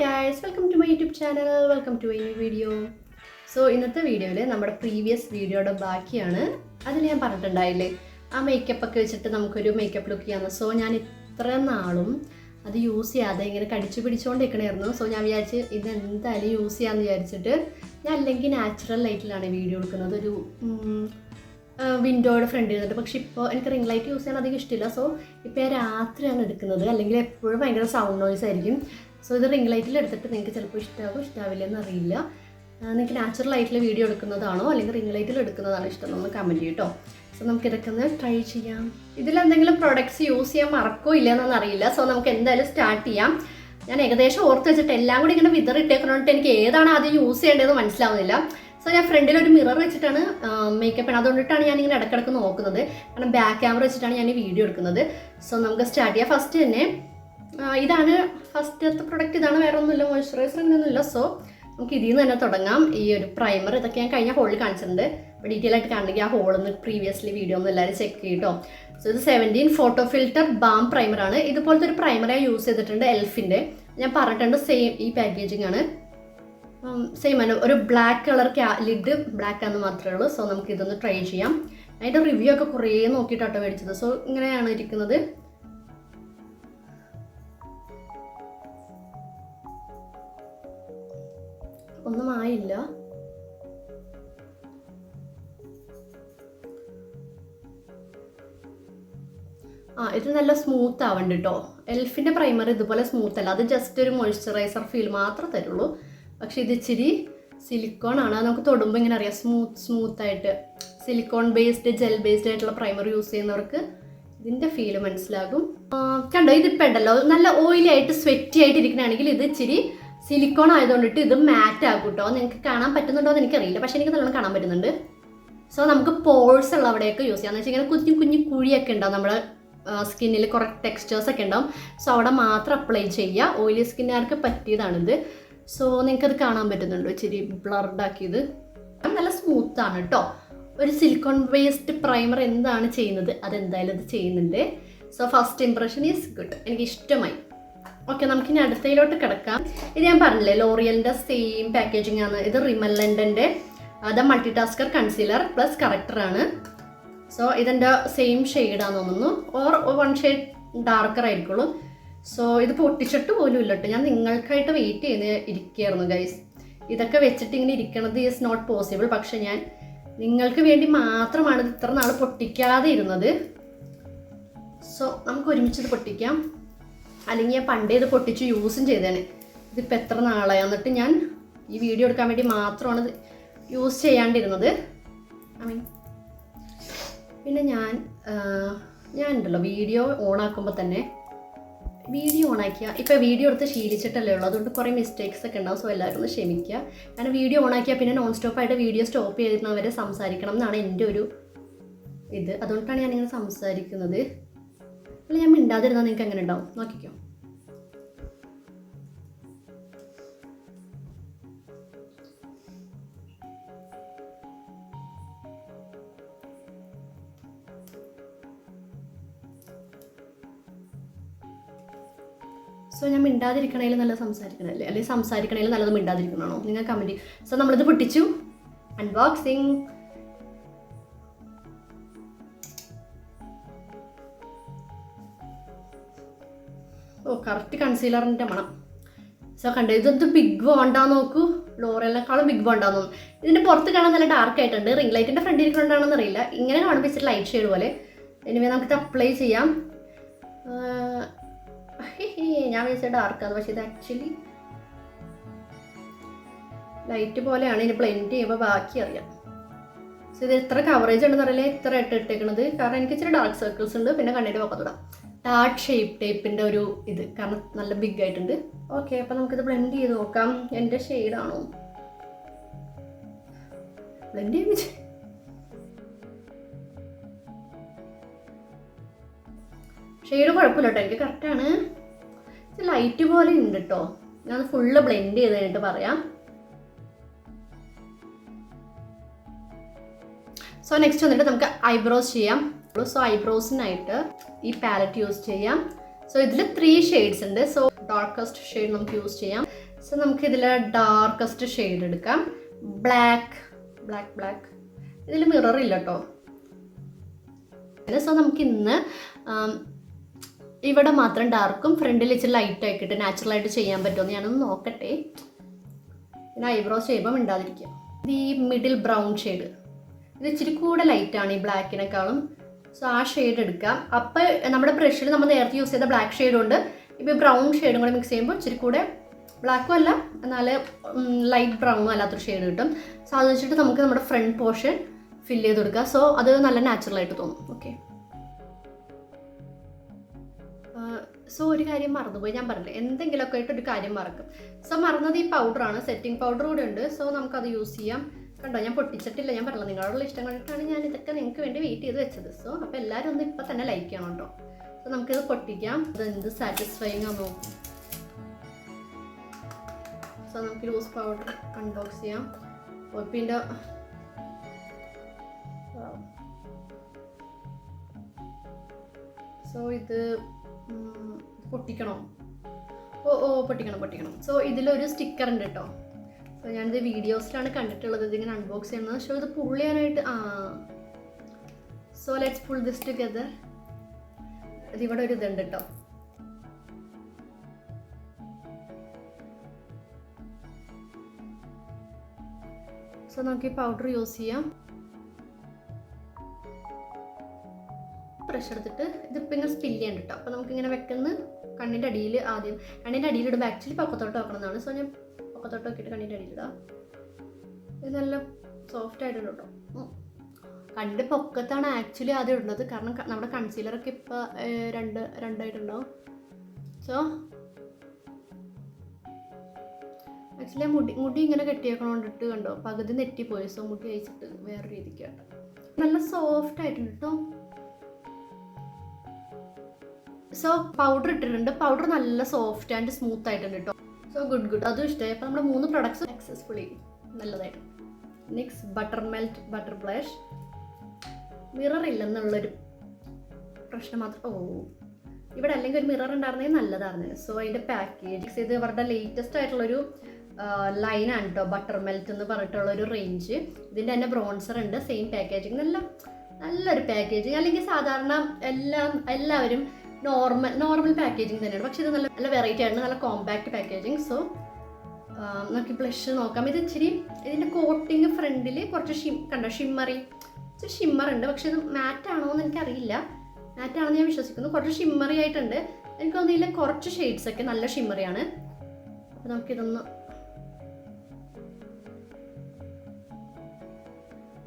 Guys welcome to my YouTube channel welcome to new video so ഇന്നത്തെ വീഡിയോയിൽ നമ്മുടെ previous വീഡിയോയുടെ ബാക്കിയാണ്. അതിൽ ഞാൻ പറഞ്ഞിട്ടുണ്ടായില്ലേ ആ മേക്കപ്പ് ഒക്കെ വെച്ചിട്ട് നമുക്കൊരു മേക്കപ്പ് ലുക്ക് ചെയ്യാമെന്ന് സോ ഞാൻ ഇത്ര നാളും അത് യൂസ് ചെയ്യാതെ ഇങ്ങനെ കടിച്ചു പിടിച്ചുകൊണ്ടിരിക്കണമായിരുന്നു സോ ഞാൻ വിചാരിച്ച് ഇത് എന്തായാലും യൂസ് ചെയ്യാമെന്ന് വിചാരിച്ചിട്ട് ഞാൻ അല്ലെങ്കിൽ നാച്ചുറൽ ലൈറ്റിലാണ് വീഡിയോ എടുക്കുന്നത്. ഒരു വിൻഡോയുടെ ഫ്രണ്ട് ചെയ്തിട്ട് പക്ഷെ ഇപ്പോൾ എനിക്ക് റിംഗ് ലൈറ്റ് യൂസ് ചെയ്യാൻ അധികം ഇഷ്ടമില്ല. സോ ഇപ്പോൾ ഞാൻ രാത്രിയാണ് എടുക്കുന്നത്. അല്ലെങ്കിൽ എപ്പോഴും ഭയങ്കര സൗണ്ട് നോയ്സ് ആയിരിക്കും. സോ ഇത് റിംഗ് ലൈറ്റിൽ എടുത്തിട്ട് നിങ്ങൾക്ക് ചിലപ്പോൾ ഇഷ്ടമാകും ഇഷ്ടാവില്ല എന്നറിയില്ല. നിങ്ങൾക്ക് നാച്ചുറൽ ലൈറ്റിൽ വീഡിയോ എടുക്കുന്നതാണോ അല്ലെങ്കിൽ റിംഗ് ലൈറ്റിൽ എടുക്കുന്നതാണോ ഇഷ്ടം ഒന്ന് കമന്റ് ചെയ്യട്ടോ സോ നമുക്ക് ഇതൊക്കെ ഒന്ന് ട്രൈ ചെയ്യാം. ഇതിലെന്തെങ്കിലും പ്രോഡക്റ്റ്സ് യൂസ് ചെയ്യാൻ മറക്കോ ഇല്ലയെന്നൊന്നും അറിയില്ല. സോ നമുക്ക് എന്തായാലും സ്റ്റാർട്ട് ചെയ്യാം. ഞാൻ ഏകദേശം ഓർത്ത് വെച്ചിട്ട് എല്ലാം കൂടി ഇങ്ങനെ വിതറി വിതറിട്ടേക്കുന്നതുകൊണ്ട് എനിക്ക് ഏതാണ് ആദ്യം യൂസ് ചെയ്യേണ്ടതെന്ന് മനസ്സിലാവുന്നില്ല. സോ ഞാൻ ഫ്രണ്ടിൽ ഒരു മിറർ വെച്ചിട്ടാണ് മേക്കപ്പ് ആണ് അതുകൊണ്ടിട്ടാണ് ഞാൻ ഇങ്ങനെ ഇടക്കിടക്ക് നോക്കുന്നത്. കാരണം ബാക്ക് ക്യാമറ വെച്ചിട്ടാണ് ഞാൻ ഈ വീഡിയോ എടുക്കുന്നത്. സോ നമുക്ക് സ്റ്റാർട്ട് ചെയ്യാം. ഫസ്റ്റ് തന്നെ ഇതാണ് ഫസ്റ്റത്തെ പ്രൊഡക്റ്റ് ഇതാണ് വേറെ ഒന്നുമില്ല മോയ്സ്ചറൈസർ അങ്ങനെയൊന്നുമില്ല. സോ നമുക്ക് ഇതിൽ നിന്ന് തന്നെ തുടങ്ങാം. ഈ ഒരു പ്രൈമർ ഇതൊക്കെ ഞാൻ കഴിഞ്ഞ ഹോളിൽ കാണിച്ചിട്ടുണ്ട്. അപ്പോൾ ഡീറ്റെയിൽ ആയിട്ട് കാണണമെങ്കിൽ ആ ഹോളൊന്ന് പ്രീവിയസ്ലി വീഡിയോ ഒന്ന് എല്ലാവരും ചെക്ക് ചെയ്യട്ടോ. സോ ഇത് seventeen photo filter balm primer ആണ്. ഇതുപോലത്തെ ഒരു പ്രൈമർ യൂസ് ചെയ്തിട്ടുണ്ട് എൽഫിന്റെ ഞാൻ പറഞ്ഞിട്ടുണ്ട് സെയിം ഈ പാക്കേജിംഗ് ആണ്. സെയിം ആണ്. ഒരു ബ്ലാക്ക് കളർ ക്യാ ലിഡ് ബ്ലാക്ക് ആണെന്ന് മാത്രമേ ഉള്ളൂ. സോ നമുക്ക് ഇതൊന്ന് ട്രൈ ചെയ്യാം. അതിന്റെ റിവ്യൂ ഒക്കെ കുറേ നോക്കിയിട്ടാട്ടോ മേടിച്ചത്. സോ ഇങ്ങനെയാണ് ഇരിക്കുന്നത്. ഒന്നും ആയില്ല ആ ഇത് നല്ല സ്മൂത്ത് ആവുന്നുണ്ട് കേട്ടോ എൽഫിന്റെ പ്രൈമർ ഇതുപോലെ സ്മൂത്ത് അല്ല. അത് ജസ്റ്റ് ഒരു മോയ്സ്ചറൈസർ ഫീൽ മാത്രമേ തരുള്ളൂ. പക്ഷെ ഇത് ഇച്ചിരി സിലിക്കോൺ ആണ്. നമുക്ക് തൊടുമ്പോൾ ഇങ്ങനെ അറിയാം. സ്മൂത്ത് സ്മൂത്ത് ആയിട്ട് സിലിക്കോൺ ബേസ്ഡ് ജെൽ ബേസ്ഡ് ആയിട്ടുള്ള പ്രൈമർ യൂസ് ചെയ്യുന്നവർക്ക് ഇതിന്റെ ഫീൽ മനസ്സിലാകും. കണ്ടോ? ഇതിപ്പോൾ ഉണ്ടല്ലോ. നല്ല ഓയിലി ആയിട്ട് സ്വെറ്റി ആയിട്ട് ഇരിക്കണമെങ്കിൽ ഇത് ഇച്ചിരി സിലിക്കോൺ ആയതുകൊണ്ടിട്ട് ഇത് മാറ്റ് ആക്കും കേട്ടോ. നിങ്ങൾക്ക് കാണാൻ പറ്റുന്നുണ്ടോ എന്ന് എനിക്കറിയില്ല. പക്ഷെ എനിക്ക് നല്ലോണം കാണാൻ പറ്റുന്നുണ്ട്. സോ നമുക്ക് പോൾസ് ഉള്ള അവിടെയൊക്കെ യൂസ് ചെയ്യാം. എന്ന് വെച്ചാൽ ഇങ്ങനെ കുഞ്ഞു കുഞ്ഞു കുഴിയൊക്കെ ഉണ്ടാവും. നമ്മുടെ സ്കിന്നിൽ കുറേ ടെക്സ്ചേഴ്സ് ഒക്കെ ഉണ്ടാവും. സോ അവിടെ മാത്രം അപ്ലൈ ചെയ്യുക. ഓയിലി സ്കിന്നുകാർക്ക് പറ്റിയതാണിത്. സോ നിങ്ങൾക്കത് കാണാൻ പറ്റുന്നുണ്ടോ. ഇച്ചിരി ബ്ലർഡ് ആക്കിയത്. നല്ല സ്മൂത്ത് ആണ് കേട്ടോ. ഒരു സിലിക്കോൺ ബേസ്ഡ് പ്രൈമർ എന്താണ് ചെയ്യുന്നത്? അതെന്തായാലും ഇത് ചെയ്യുന്നുണ്ട്. So first impression is good എനിക്ക് ഇഷ്ടമായി ഓക്കെ നമുക്ക് ഇനി അടുത്തയിലോട്ട് കിടക്കാം. ഇത് ഞാൻ പറഞ്ഞില്ലേ ലോറിയലിന്റെ സെയിം പാക്കേജിംഗ് ആണ്. ഇത് റിമല്ലൻഡന്റെ അത് മൾട്ടി ടാസ്കർ കൺസീലർ പ്ലസ് കറക്ടറാണ് സോ ഇതിന്റെ സെയിം ഷെയ്ഡാന്ന് തോന്നുന്നു. ഓർ വൺ ഷെയ്ഡ് ഡാർക്കർ ആയിരിക്കുള്ളൂ. സോ ഇത് പൊട്ടിച്ചിട്ട് പോലും ഇല്ല കേട്ടോ ഞാൻ നിങ്ങൾക്കായിട്ട് വെയിറ്റ് ചെയ്ത് ഇരിക്കുകയായിരുന്നു ഗൈസ് ഇതൊക്കെ വെച്ചിട്ട് ഇങ്ങനെ ഇരിക്കണത് ഈസ് നോട്ട് പോസിബിൾ പക്ഷെ ഞാൻ നിങ്ങൾക്ക് വേണ്ടി മാത്രമാണ് ഇത് ഇത്ര നാൾ പൊട്ടിക്കാതെ ഇരുന്നത്. സോ നമുക്ക് ഒരുമിച്ച് പൊട്ടിക്കാം. അല്ലെങ്കിൽ ഞാൻ പണ്ടേ ഇത് പൊട്ടിച്ച് യൂസും ചെയ്തേനെ. ഇതിപ്പോൾ എത്ര നാളായി? എന്നിട്ട് ഞാൻ ഈ വീഡിയോ എടുക്കാൻ വേണ്ടി മാത്രമാണ് ഇത് യൂസ് ചെയ്യാണ്ടിരുന്നത്. ഐ മീൻ പിന്നെ ഞാൻ ഞാൻ ഉണ്ടല്ലോ വീഡിയോ ഓണാക്കുമ്പോൾ തന്നെ വീഡിയോ ഓണാക്കിയ ഇപ്പോൾ വീഡിയോ എടുത്ത് ശീലിച്ചിട്ടല്ലേ ഉള്ളൂ. അതുകൊണ്ട് കുറേ മിസ്റ്റേക്സ് ഒക്കെ ഉണ്ടാവും. സോ എല്ലാവരും ഒന്ന് ക്ഷമിക്കുക. കാരണം വീഡിയോ ഓണാക്കിയാൽ പിന്നെ നോൺ സ്റ്റോപ്പായിട്ട് വീഡിയോ സ്റ്റോപ്പ് ചെയ്യുന്നവരെ സംസാരിക്കണം എന്നാണ് എന്റെ ഒരു ഇത്. അതുകൊണ്ടാണ് ഞാനിങ്ങനെ സംസാരിക്കുന്നത്. അല്ല ഞാൻ മിണ്ടാതിരുന്നാൽ നിങ്ങൾക്ക് എങ്ങനെ ഉണ്ടാവും? നോക്കിക്കോ. സോ ഞാൻ മിണ്ടാതിരിക്കണേൽ നല്ല സംസാരിക്കണല്ലേ അല്ലെങ്കിൽ സംസാരിക്കണേൽ നല്ലത് മിണ്ടാതിരിക്കണമാണോ? നിങ്ങൾ കമന്റ് സോ നമ്മളിത് പൊട്ടിച്ചു. അൺബോക്സിങ് കറക്റ്റ് കൺസീലറിന്റെ മണം. സോ കണ്ടോ ഇതെന്ത് ബിഗ് ബോണ്ടാ നോക്കൂ. ലോറലിനേക്കാളും ബിഗ് ബോണ്ടാന്ന് തോന്നുന്നു. ഇതിന്റെ പുറത്ത് കാണാൻ നല്ല ഡാർക്ക് ആയിട്ടുണ്ട്. റിംഗ് ലൈറ്റിന്റെ ഫ്രണ്ടിൽ ഇരിക്കുന്നുണ്ടാണെന്ന് അറിയില്ല. ഇങ്ങനെ കാണിപ്പിച്ചിട്ട് ലൈറ്റ് ഷെയ്ഡ് പോലെ. എനിവേ നമുക്കിത് അപ്ലൈ ചെയ്യാം. ഞാൻ വിചാരിച്ച ഡാർക്കാണ് പക്ഷേ ഇത് ആക്ച്വലി ലൈറ്റ് പോലെയാണ്. ഇനി ബ്ലെൻഡ് ചെയ്യുമ്പോൾ ബാക്കി അറിയാം. സോ ഇത് എത്ര കവറേജ് ഉണ്ടെന്ന് അറിയില്ല. ഇത്ര ഇട്ട് കാരണം എനിക്ക് ഇച്ചിരി ഡാർക്ക് സർക്കിൾസ് ഉണ്ട്. പിന്നെ കണ്ണിന്റെ പക്കത്തൂടാ. ഡാർക്ക് ഷേപ്പ് ടൈപ്പിന്റെ ഒരു ഇത്. കാരണം നല്ല ബിഗ് ആയിട്ടുണ്ട്. ഓക്കെ അപ്പം നമുക്കിത് ബ്ലെൻഡ് ചെയ്ത് നോക്കാം. എന്റെ ഷെയ്ഡാണോ ബ്ലെൻഡ് വെച്ച്. ഷെയ്ഡ് കുഴപ്പമില്ല കേട്ടോ. എനിക്ക് കറക്റ്റാണ് ലൈറ്റ് പോലെ ഉണ്ട് കേട്ടോ. ഞാൻ ഫുള്ള് ബ്ലെൻഡ് ചെയ്ത് കഴിഞ്ഞിട്ട് പറയാം. സോ നെക്സ്റ്റ് വന്നിട്ട് നമുക്ക് ഐബ്രോസ് ചെയ്യാം. സോ ഐബ്രോസിനായിട്ട് ഈ പാലറ്റ് യൂസ് ചെയ്യാം. സോ ഇതിൽ ത്രീ ഷെയ്ഡ്സ് ഉണ്ട്. സോ ഡാർക്കസ്റ്റ് ഷെയ്ഡ് നമുക്ക് യൂസ് ചെയ്യാം. സോ നമുക്ക് ഇതിൽ ഡാർക്കസ്റ്റ് ഷെയ്ഡ് എടുക്കാം. ബ്ലാക്ക് ബ്ലാക്ക് ബ്ലാക്ക് ഇതിൽ മിറർ ഇല്ല കേട്ടോ സോ നമുക്ക് ഇന്ന് ഇവിടെ മാത്രം ഡാർക്കും ഫ്രണ്ടിൽ ഇച്ചിരി ലൈറ്റ് ആക്കിയിട്ട് നാച്ചുറലായിട്ട് ചെയ്യാൻ പറ്റുമെന്ന് ഞാനൊന്ന് നോക്കട്ടെ. പിന്നെ ഐബ്രോസ് ചെയ്യുമ്പോൾ മിണ്ടാതിരിക്കുക. ഇത് ഈ മിഡിൽ ബ്രൗൺ ഷെയ്ഡ് ഇത് ഇച്ചിരി കൂടെ ലൈറ്റാണ് ഈ ബ്ലാക്കിനേക്കാളും സോ ആ ഷെയ്ഡ് എടുക്കാം. അപ്പോൾ നമ്മുടെ ബ്രഷിൽ നമ്മൾ നേരത്തെ യൂസ് ചെയ്ത ബ്ലാക്ക് ഷെയ്ഡും ഉണ്ട്. ഇപ്പോൾ ബ്രൗൺ ഷെയ്ഡും കൂടെ മിക്സ് ചെയ്യുമ്പോൾ ഇച്ചിരി കൂടെ ബ്ലാക്കും അല്ല എന്നാൽ ലൈറ്റ് ബ്രൗണും അല്ലാത്തൊരു ഷെയ്ഡ് കിട്ടും. സോ അത് വെച്ചിട്ട് നമുക്ക് നമ്മുടെ ഫ്രണ്ട് പോർഷൻ ഫില്ല് ചെയ്ത് കൊടുക്കുക സോ അത് നല്ല നാച്ചുറലായിട്ട് തോന്നും. ഓക്കെ സോ ഒരു കാര്യം മറന്നുപോയി. ഞാൻ പറഞ്ഞില്ല എന്തെങ്കിലുമൊക്കെ ആയിട്ട് ഒരു കാര്യം മറക്കും. സോ മറന്നത് ഈ പൗഡറാണ് സെറ്റിംഗ് പൗഡർ കൂടെ ഉണ്ട്. സോ നമുക്കത് യൂസ് ചെയ്യാം. കണ്ടോ ഞാൻ പൊട്ടിച്ചിട്ടില്ല ഞാൻ പറഞ്ഞത് നിങ്ങളോടുള്ള ഇഷ്ടം കണ്ടിട്ടാണ് ഞാൻ ഇതൊക്കെ നിങ്ങൾക്ക് വേണ്ടി വെയിറ്റ് ചെയ്ത് വെച്ചത്. സോ അപ്പോൾ എല്ലാവരും ഒന്ന് ഇപ്പം തന്നെ ലൈക്ക് ചെയ്യണം കേട്ടോ സോ നമുക്കിത് പൊട്ടിക്കാം. ഇത് എന്ത് സാറ്റിസ്ഫൈങ് ആണോ? സോ നമുക്ക് ലൂസ് പൗഡർ അൺബോക്സ് ചെയ്യാം. ഒപ്പിന്റെ സോ ഇത് പൊട്ടിക്കണോ? ഓ ഓ പൊട്ടിക്കണം പൊട്ടിക്കണം. സോ ഇതിലൊരു സ്റ്റിക്കർ ഉണ്ട് കേട്ടോ സോ ഞാനിത് വീഡിയോസിലാണ് കണ്ടിട്ടുള്ളത്. ഇതിങ്ങനെ അൺബോക്സ് ചെയ്യുന്നത്. പക്ഷേ ഇത് പുൾ ചെയ്യാനായിട്ട് ആ so let's pull this together ഇതിവിടെ ഒരു ഇതുണ്ട് കേട്ടോ സോ നമുക്ക് ഈ പൗഡർ യൂസ് ചെയ്യാം. പ്രഷർ എടുത്തിട്ട് ഇതിപ്പോൾ ഇങ്ങനെ സ്പിൽ ചെയ്യാൻ കേട്ടോ അപ്പോൾ നമുക്കിങ്ങനെ വെക്കുന്ന കണ്ണിന്റെ അടിയിൽ ആദ്യം കണ്ണിന്റെ അടിയിലിടുമ്പോൾ ആക്ച്വലി പപ്പത്തോട്ട് വെക്കണമെന്നാണ് സോ ഞാൻ പൊക്കത്തോട്ട് ഇട്ട് കണ്ണിന്റെ അടിയിലിടാം ഇത് നല്ല സോഫ്റ്റ് ആയിട്ടുണ്ട് കേട്ടോ. കണ്ണിന്റെ പൊക്കത്താണ് ആക്ച്വലി ആദ്യം ഇടുന്നത്. കാരണം നമ്മുടെ കൺസീലറൊക്കെ ഇപ്പോൾ രണ്ട് രണ്ടായിട്ടുണ്ടാവും. സോ ആക്ച്വലി മുടി മുടി ഇങ്ങനെ കെട്ടിയേക്കണോണ്ടിട്ട് കണ്ടോ? പകുതി നെറ്റിപ്പോയി. സോ മുടി അയച്ചിട്ട് വേറെ രീതിക്ക് കേട്ടോ നല്ല സോഫ്റ്റ് ആയിട്ടുണ്ട് കേട്ടോ. സോ പൗഡർ ഇട്ടിട്ടുണ്ട്. പൗഡർ നല്ല സോഫ്റ്റ് ആൻഡ് സ്മൂത്ത് ആയിട്ടുണ്ട് കേട്ടോ. ഗുഡ് ഗുഡ് അതും ഇഷ്ടമായി. അപ്പോൾ നമ്മുടെ മൂന്ന് പ്രൊഡക്ട്സ് സക്സസ്ഫുള്ളി നല്ലതായിട്ട്. Next butter melt butter blush mirror ഇല്ലെന്നുള്ളൊരു പ്രശ്നം മാത്രം ഓ. ഇവിടെ അല്ലെങ്കിൽ ഒരു മിറർ ഉണ്ടായിരുന്നെങ്കിൽ നല്ലതായിരുന്നു. സോ അതിന്റെ പാക്കേജ് ഇത് അവരുടെ ലേറ്റസ്റ്റ് ആയിട്ടുള്ളൊരു ലൈനാണ് കേട്ടോ ബട്ടർ മെൽറ്റ് എന്ന് പറഞ്ഞിട്ടുള്ള ഒരു റേഞ്ച് ഇതിന്റെ തന്നെ ബ്രോൺസർ ഉണ്ട്. സെയിം പാക്കേജിങ് നല്ല നല്ലൊരു പാക്കേജിങ് അല്ലെങ്കിൽ സാധാരണ എല്ലാം എല്ലാവരും നോർമൽ നോർമൽ പാക്കേജിങ് തന്നെയാണ്. പക്ഷെ ഇത് നല്ല നല്ല വെറൈറ്റി ആണ് നല്ല കോമ്പാക്ട് പാക്കേജിങ് സോ നമുക്ക് ബ്ലഷ് നോക്കാം. ഇത് ഇച്ചിരി ഇതിന്റെ കോട്ടിങ് ഫ്രണ്ടിൽ കുറച്ച് ഷിം കണ്ടോ? ഷിമ്മറി ഇച്ചിരി ഷിമ്മർ ഉണ്ട്. പക്ഷെ ഇത് ആണോ എന്ന് എനിക്കറിയില്ല. മാറ്റ് ആണെന്ന് ഞാൻ വിശ്വസിക്കുന്നു. കുറച്ച് ഷിമ്മറി ആയിട്ടുണ്ട്. എനിക്ക് തോന്നിയില്ല കുറച്ച് ഷെയ്ഡ്സ് ഒക്കെ നല്ല ഷിമ്മറിയാണ് അപ്പോൾ നമുക്കിതൊന്ന്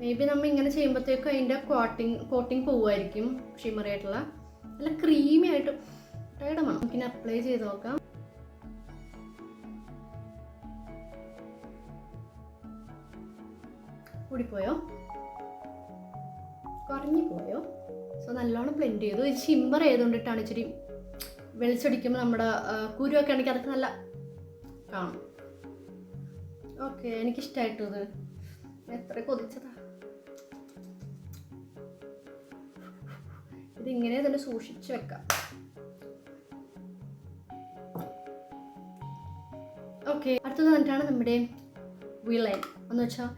മേ ബി നമ്മൾ ഇങ്ങനെ ചെയ്യുമ്പോഴത്തേക്കും അതിന്റെ കോട്ടിങ് കോട്ടിങ് പോവുമായിരിക്കും. ഷിമ്മറി ആയിട്ടുള്ള. നല്ല ക്രീമി ആയിട്ട് ടൈഡ് വേണം. നമുക്കിനി അപ്ലൈ ചെയ്ത് നോക്കാം. കൂടിപ്പോയോ? കുറഞ്ഞു പോയോ സോ നല്ലോണം ബ്ലെൻഡ് ചെയ്തു. ഇത് ഷിമ്മർ ചെയ്തുകൊണ്ടിട്ടാണ് ഇച്ചിരി വെളിച്ചടിക്കുമ്പോൾ നമ്മുടെ കുരുവൊക്കെ ആണെങ്കിൽ അതൊക്കെ നല്ല കാണും. ഓക്കെ എനിക്കിഷ്ടമായിട്ടു എത്ര കൊതിച്ചതാ. ഇതിങ്ങനെ തന്നെ സൂക്ഷിച്ച് വെക്കാം. ഓക്കെ അടുത്തത് വന്നിട്ടാണ് നമ്മുടെ വിളൻ. എന്ന് വെച്ചാൽ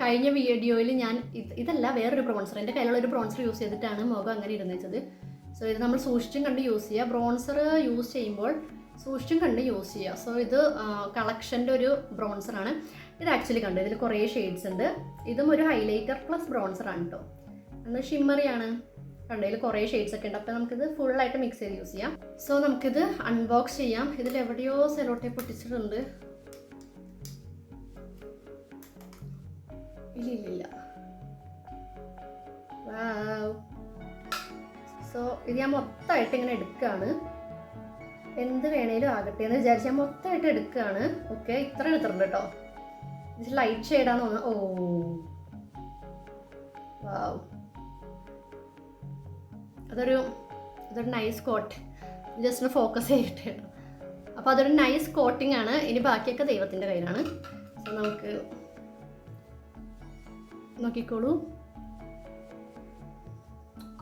കഴിഞ്ഞ വീഡിയോയിൽ ഞാൻ ഇതല്ല വേറൊരു ബ്രോൺസർ എന്റെ കയ്യിലുള്ള ഒരു ബ്രോൺസർ യൂസ് ചെയ്തിട്ടാണ് മുഖം അങ്ങനെ ഇരുന്നേച്ചത്. സോ ഇത് നമ്മൾ സൂക്ഷിച്ചും കണ്ട് യൂസ് ചെയ്യുക ബ്രോൺസർ യൂസ് ചെയ്യുമ്പോൾ സൂക്ഷിച്ചും കണ്ട് യൂസ് ചെയ്യുക സോ ഇത് കളക്ഷന്റെ ഒരു ബ്രോൺസറാണ് ഇത് ആക്ച്വലി കണ്ടു? ഇതിൽ കുറേ ഷെയ്ഡ്സ് ഉണ്ട്. ഇതും ഒരു ഹൈലൈറ്റർ പ്ലസ് ബ്രോൺസറാണ് കേട്ടോ എന്നാൽ ഷിമ്മറിയാണ് കണ്ടതിൽ കുറേ ഷെയ്ഡ്സ് ഒക്കെ ഉണ്ട്. അപ്പോൾ നമുക്കിത് ഫുള്ളായിട്ട് മിക്സ് ചെയ്ത് യൂസ് ചെയ്യാം. സോ നമുക്കിത് അൺബോക്സ് ചെയ്യാം. ഇതിൽ എവിടെയോ സെലോട്ടെ പൊട്ടിച്ചിട്ടുണ്ട്. ഇല്ല ഇല്ല ഇല്ല. സോ ഇത് ഞാൻ മൊത്തമായിട്ട് ഇങ്ങനെ എടുക്കുകയാണ്. എന്ത് വേണേലും ആകട്ടെ എന്ന് വിചാരിച്ച് ഞാൻ മൊത്തമായിട്ട് എടുക്കുകയാണ്. ഓക്കെ ഇത്ര എടുത്തിട്ടുണ്ട് കേട്ടോ. ലൈറ്റ് തോന്നുന്നത് ഓ വാവ് അതൊരു അതൊരു നൈസ് കോട്ട് ജസ്റ്റ് ഒന്ന് ഫോക്കസ് ചെയ്തിട്ട്. അപ്പോൾ അതൊരു നൈസ് കോട്ടിംഗ് ആണ്. ഇനി ബാക്കിയൊക്കെ ദൈവത്തിന്റെ കയ്യിലാണ്. സോ നമുക്ക് നോക്കിക്കോളൂ.